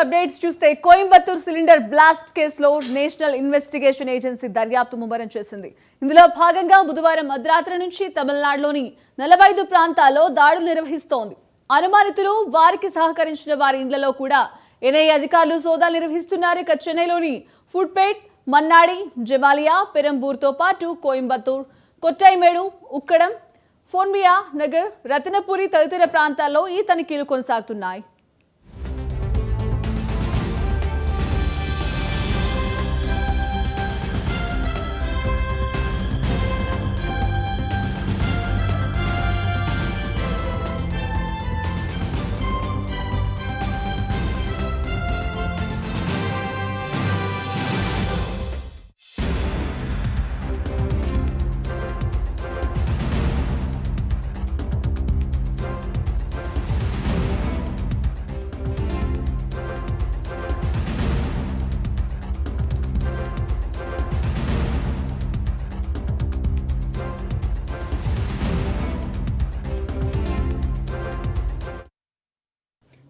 Updates చూస్తే Coimbatore cylinder blast కేసులో national investigation agency దర్యాప్తు ముమ్మరం చేసింది. ఇందులో భాగంగా బుధవారం మధ్యరాత్రి నుంచి తమిళనాడులోని నలభై ప్రాంతాల్లో దాడులు నిర్వహిస్తోంది. అనుమానితులు వారికి సహకరించిన వారి ఇండ్లలో కూడా ఎన్ఐ అధికారులు సోదాలు నిర్వహిస్తున్నారు. ఇక చెన్నైలోని ఫుడ్పేట్ మన్నాడి జమాలియా పెరంబూర్తో పాటు కోయంబత్తూర్ కొట్టాయిమేడు ఉక్కడం ఫోన్మియా నగర్ రతనపురి తదితర ప్రాంతాల్లో ఈ తనిఖీలు కొనసాగుతున్నాయి.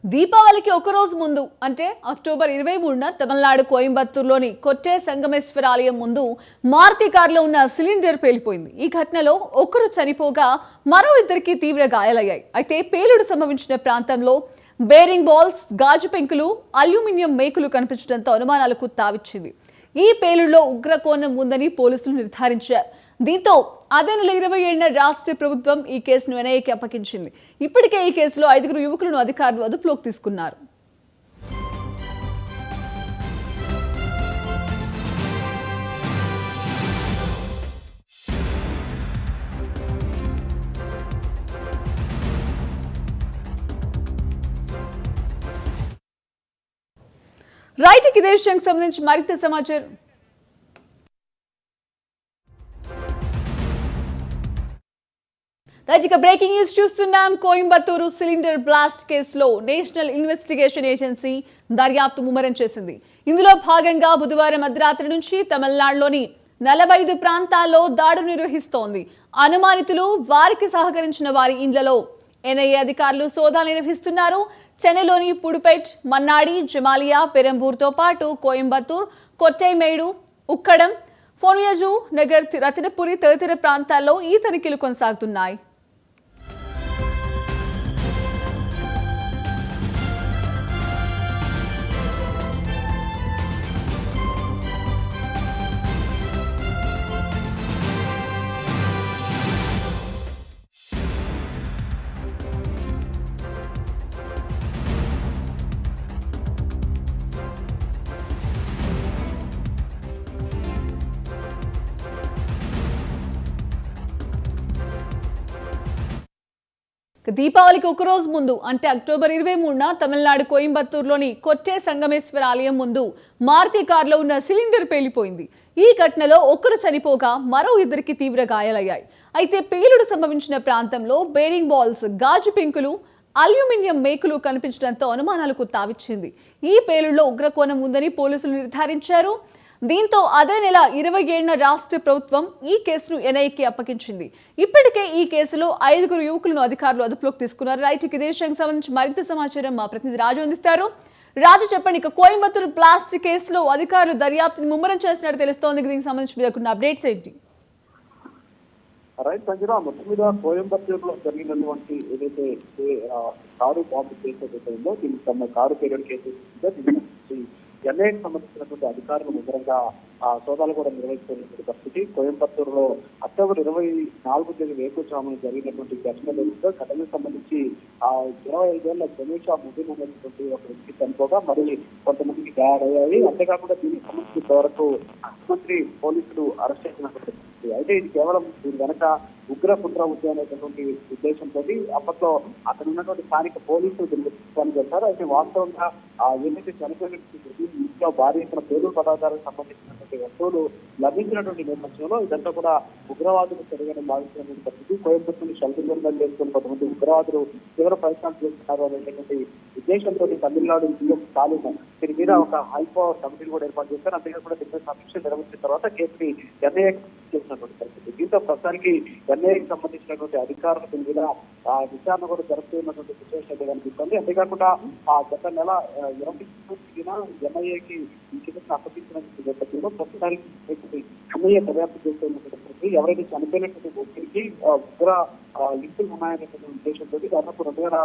దీపావళికి ఒక రోజు ముందు అంటే అక్టోబర్ ఇరవై మూడున తమిళనాడు కోయంబత్తూరులోని కొట్టే సంగమేశ్వర ఆలయం ముందు మారుతి కారులో ఉన్న సిలిండర్ పేలిపోయింది. ఈ ఘటనలో ఒకరు చనిపోగా మరో ఇద్దరికి తీవ్ర గాయాలయ్యాయి. అయితే పేలుడు సంభవించిన ప్రాంతంలో బేరింగ్ బాల్స్ గాజు పెంకులు అల్యూమినియం మేకులు కనిపించడంతో అనుమానాలకు తావిచ్చింది. ఈ పేలుడులో ఉగ్రకోణం ఉందని పోలీసులు నిర్ధారించారు. దీంతో అదే నెల ఇరవై ఏడున రాష్ట్ర ప్రభుత్వం ఈ కేసును ఎన్ఐఏకి అప్పగించింది. ఇప్పటికే ఈ కేసులో ఐదుగురు యువకులను అధికారులు అదుపులోకి తీసుకున్నారు. రైట్ ఇదే విషయానికి సంబంధించి మరింత సమాచారం. రైట్ బ్రేకింగ్ న్యూస్ చూస్తున్నాం. కోయంబత్తూరు సిలిండర్ బ్లాస్ట్ కేసులో నేషనల్ ఇన్వెస్టిగేషన్ ఏజెన్సీ దర్యాప్తు ముమ్మరం చేసింది. ఇందులో భాగంగా బుధవారం అర్ధరాత్రి నుంచి తమిళనాడులోని నలభై ఐదు ప్రాంతాల్లో దాడులు నిర్వహిస్తోంది. అనుమానితులు వారికి సహకరించిన వారి ఇండ్లలో ఎన్ఐఏ అధికారులు సోదాలు నిర్వహిస్తున్నారు. చెన్నైలోని పుడుపేట్ మన్నాడి జమాలియా పెరంబూర్తో పాటు కోయంబత్తూర్ కొట్టైమేడు ఉక్కడం ఫోనియజు నగర్ రతినపురి తదితర ప్రాంతాల్లో ఈ తనిఖీలు కొనసాగుతున్నాయి. దీపావళికి ఒకరోజు ముందు అంటే అక్టోబర్ ఇరవై మూడున తమిళనాడు కోయంబత్తూరులోని కొట్టే సంగమేశ్వర ఆలయం ముందు మారుతి కారులో ఉన్న సిలిండర్ పేలిపోయింది. ఈ ఘటనలో ఒకరు చనిపోగా మరో ఇద్దరికి తీవ్ర గాయాలయ్యాయి. అయితే పేలుడు సంభవించిన ప్రాంతంలో బేరింగ్ బాల్స్ గాజు పెంకులు అల్యూమినియం మేకులు కనిపించడంతో అనుమానాలకు తావిచ్చింది. ఈ పేలుడులో ఉగ్రకోణం ఉందని పోలీసులు నిర్ధారించారు. దీంతో అదే నెల ఇరవై ఏడున రాష్ట్ర ప్రభుత్వం ఈ కేసును ఎన్ఐకి అప్పగించింది. ఇప్పటికే ఈ కేసులో ఐదుగురు యువకులను అధికారులు అదుపులోకి తీసుకున్నారు. రైట్ ఇక ఇదే సంబంధించి మరింత సమాచారం మా ప్రతినిధి రాజు అందిస్తారు. రాజు చెప్పండి ఇక కోయంబత్తూరు ప్లాస్టిక్ కేసులో అధికారులు దర్యాప్తును ముమ్మరం చేసినట్టు తెలుస్తోంది. దీనికి సంబంధించి మీద అప్డేట్స్ ఏంటి? రైట్ సంజన మొత్తం మీద కోయంబత్తూరులో జరిగినటువంటి ఏదైతే కారు బాంబు కేసు ఏదైతే ఉందో దీనికి కారు పేరు కేసు ఎన్ఐకి సంబంధించినటువంటి అధికారులు ముద్రంగా ఆ సోదాలు కూడా నిర్వహిస్తున్నటువంటి పరిస్థితి. కోయంబత్తూరులో అక్టోబర్ ఇరవై నాలుగు తేదీ వేకుచామున జరిగినటువంటి ఘటనలో ఘటనకు సంబంధించి ఆ ఇరవై ఐదేళ్ళ జమీషా ముదిన్ అనేటువంటి ఒక వ్యక్తి చనిపోగా మరి కొంతమందికి గాయాలయ్యాయి. అంతేకాకుండా దీనికి సంబంధించి ఇంతవరకు ముఖ్యమంత్రి పోలీసులు అరెస్ట్ చేసినటువంటి పరిస్థితి. అయితే ఇది కేవలం దీని వెనక ఉగ్ర పుత్ర ఉద్యమం అనేటటువంటి ఉద్దేశంతో అప్పట్లో అక్కడ ఉన్నటువంటి స్థానిక పోలీసులు దీన్ని చేశారు. అయితే వాస్తవంగా ఆ ఏదైతే చనిపోయినటువంటి ఇంట్లో భారీ ఎత్తున పేరు పదార్థాలకు సంబంధించినటువంటి వస్తువులు లభించినటువంటి నేపథ్యంలో ఇదంతా కూడా ఉగ్రవాదులు చర్యగా భావించినటువంటి పరిస్థితి. కోయంబత్తూరు షెల్టర్ చేసుకుని కొంతమంది ఉగ్రవాదులు తీవ్ర ప్రయత్నాలు చేస్తున్నారు అనేటువంటి ఉద్దేశంతో తమిళనాడు సీఎం స్టాలిన్ దీని మీద ఒక హైపవర్ కమిటీని కూడా ఏర్పాటు చేశారు. అంతేకాకుండా దీనిపై సమీక్ష నిర్వహించిన తర్వాత కేసుని ఎన్ఐఏ చేసినటువంటి పరిస్థితి దీంతో ప్రస్తుతానికి ఎన్ఐకి సంబంధించినటువంటి అధికారులు దీని మీద ఆ విచారణ కూడా జరుపుతున్నటువంటి సిచ్యువేషన్ అయితే కనిపిస్తుంది అంతేకాకుండా ఆ గత నెల ఇరవై తేదీన ఎన్ఐఏకి ఈ కేసును అప్పగించిన నేపథ్యంలో ప్రస్తుతానికి ఎన్ఐఏ దర్యాప్తు చేస్తున్నటువంటి ఎవరైతే చనిపోయినటువంటి వ్యక్తికి ఉగ్ర లింకులు ఉన్నాయనేటువంటి ఉద్దేశంతో దాదాపు రెండు వేల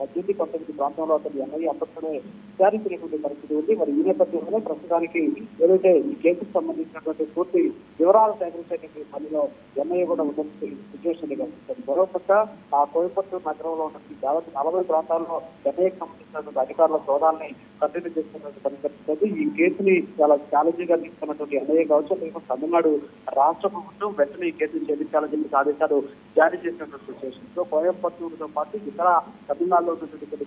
పద్దెనిమిది పంతొమ్మిది ప్రాంతంలో అతని ఎన్ఐ అప్పట్లోనే విచారించినటువంటి పరిస్థితి ఉంది. మరి ఈ నేపథ్యంలో ప్రస్తుతానికి ఏదైతే ఈ కేసుకు సంబంధించినటువంటి పూర్తి వివరాలు సేకరించేటువంటి పనిలో ఎన్ఐ కూడా ఉన్నటువంటి సిచ్యువేషన్ కనిపిస్తుంది మరోపక్క ఆ కోయంబత్తూరు నగరంలో ఉన్నటువంటి దాదాపు నలభై ప్రాంతాల్లో ఎన్ఐఏకి సంబంధించినటువంటి అధికారుల సోదాల్ని కంటిన్యూ చేస్తున్నట్టు కనిపిస్తుంది. ఈ కేసుని చాలా ఛాలెంజింగ్గా తీసుకున్నటువంటి ఎన్ఐఏ కావచ్చు తమిళనాడు రాష్ట్ర ప్రభుత్వం వెంటనే ఈ కేసును చెల్లించాలని చెప్పి ఆదేశాలు జారీ చేసినటువంటి సిచ్యువేషన్ సో కోయంబత్తూరుతో పాటు ఇతర తమిళనాడులో ఉన్నటువంటి కొన్ని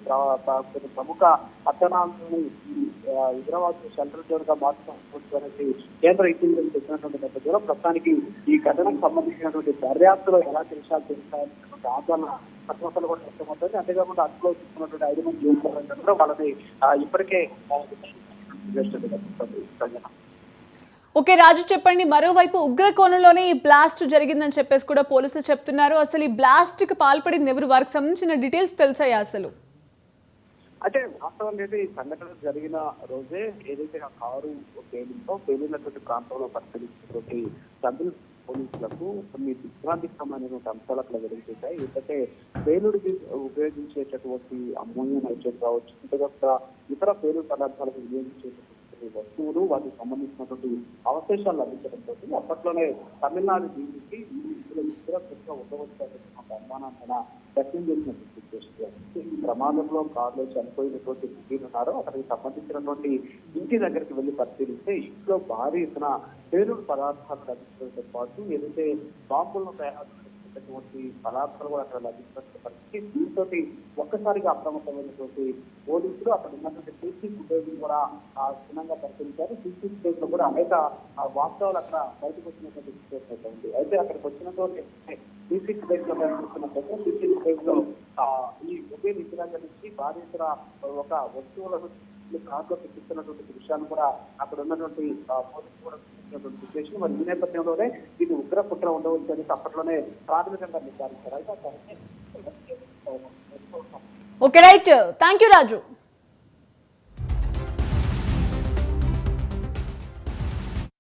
కొన్ని ప్రముఖ పట్టణాలను హైదరాబాద్ సెంట్రల్ జోన్గా మార్చుకోవడానికి కేంద్ర ఇంటెలిజెన్స్ చెప్పినటువంటి నేపథ్యంలో ప్రస్తుతానికి ఈ ఘటనకు సంబంధించినటువంటి దర్యాప్తులో ఎలా తెలిసాలు తెలిసాలనేటువంటి ఆందోళన ప్రతిపక్షాలు కూడా వ్యక్తమవుతుంది అంతేకాకుండా అదుపులో తీసుకున్నటువంటి ఐదు మంది యువకులు కూడా వాళ్ళని ఇప్పటికే ప్రజలు ఓకే రాజు చెప్పండి. మరోవైపు ఉగ్ర కోణంలోనే ఈ బ్లాస్ట్ జరిగిందని చెప్పేసి కూడా పోలీసులు చెప్తున్నారు. అసలు ఈ బ్లాస్ట్కి పాల్పడింది ఎవరు వారికి సంబంధించిన డీటెయిల్స్ తెలిసాయి అసలు? అంటే వాస్తవం అనేది ఈ సంఘటన జరిగిన రోజే ఏదైతే ఆ కారు పేలిందో పేలినటువంటి ప్రాంతంలో పరిశీలించినటువంటి తమిళ పోలీసులకు కొన్ని దిగ్భ్రాంతికరమైనటువంటి అంశాలు అక్కడ జరుగుతుంటాయి ఎందుకంటే పేలుడికి ఉపయోగించేటటువంటి అమ్మోనియం నైట్రేట్ కావచ్చు ఇంతగా ఇతర పేలుడు పదార్థాలకు వినియోగించేటటువంటి వస్తువులు వాటికి సంబంధించినటువంటి అవశేషాలు లభించడంతో అప్పట్లోనే తమిళనాడు దీనికి ఈ ఇందులో ఉండవచ్చు అనేటువంటి వ్యక్తం చేసినటువంటి ఈ ప్రమాదంలో కారులో చనిపోయినటువంటి వ్యక్తులు ఉన్నారో. అతనికి సంబంధించినటువంటి ఇంటి దగ్గరికి వెళ్ళి పరిశీలిస్తే ఇంట్లో భారీ ఎత్తున పేరు పదార్థాలు లభించడంతో పాటు ఏదైతే బాంబులను తయారు అటువంటి పదార్థాలు కూడా అక్కడ లభించినటువంటి పరిస్థితి దీంతో ఒక్కసారిగా అప్రమత్తమైనటువంటి పోలీసులు అక్కడ ఉన్నటువంటి సీసీ ఫుటేజ్ కూడా ఆ క్షుణ్ణంగా పరిశీలించారు సీసీ ఫుటేజ్లో కూడా అనేక ఆ, వాస్తవాలు అక్కడ బయటకు వచ్చినటువంటి సిచ్యువేషన్ అయితే ఉంది. అయితే అక్కడికి వచ్చినటువంటి సీసీ ఫుటేజ్లో కనిపిస్తున్నట్లయితే సీసీ ఫుటేజ్లో ఈ ఉభయ నిద్రాంగ నుంచి బాధితుల ఒక వస్తువులను కార్లో చూపిస్తున్నటువంటి విషయాలు కూడా అక్కడ ఉన్నటువంటి పోలీసులు కూడా చూపించినటువంటి సిచ్యువేషన్ మరి ఈ నేపథ్యంలోనే ఇది ఉగ్ర కుట్ర ఉండవచ్చు అని అప్పట్లోనే ప్రాథమికంగా నిర్ధారించారు. అయితే okay right. Thank you Raju.